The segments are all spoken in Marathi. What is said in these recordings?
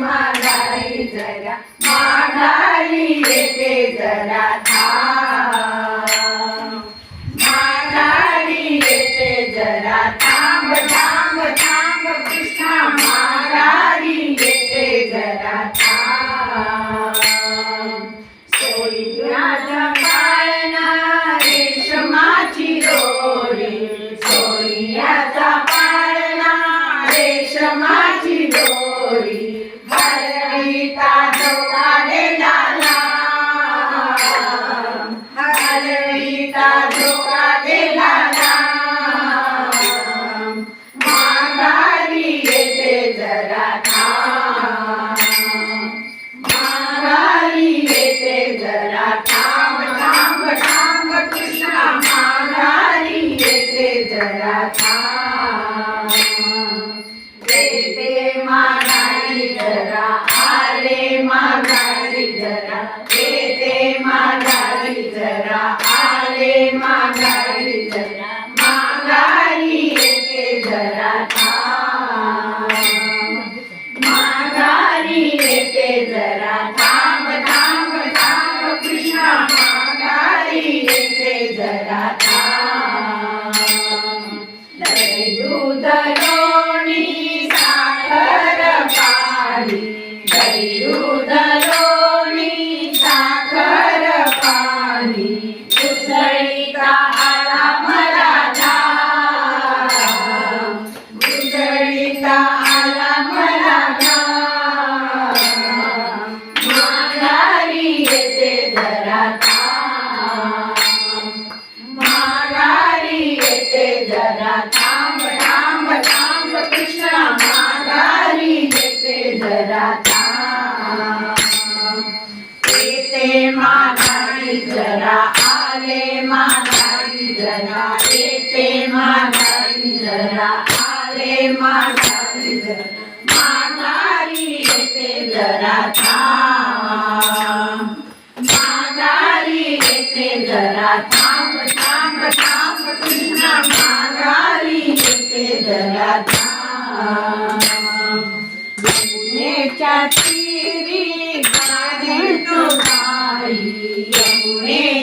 माघारी जरा माघारी येते जरा. आले माघारी जरा आले माघारी जरा येते माघारी जरा आले माघारी जरा माघारी येते जरा थांब. माघारी येते जरा थांब थांब थांब कृष्णा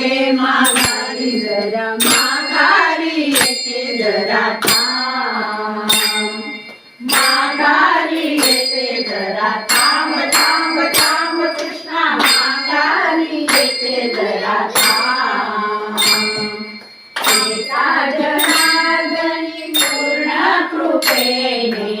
रे माघारी जरा माघारी येते जरा माघारी येते जरा थांब थांब थांब कृष्णा माघारी येते जरा एका जनार्दनी पूर्ण कृपेने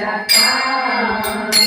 la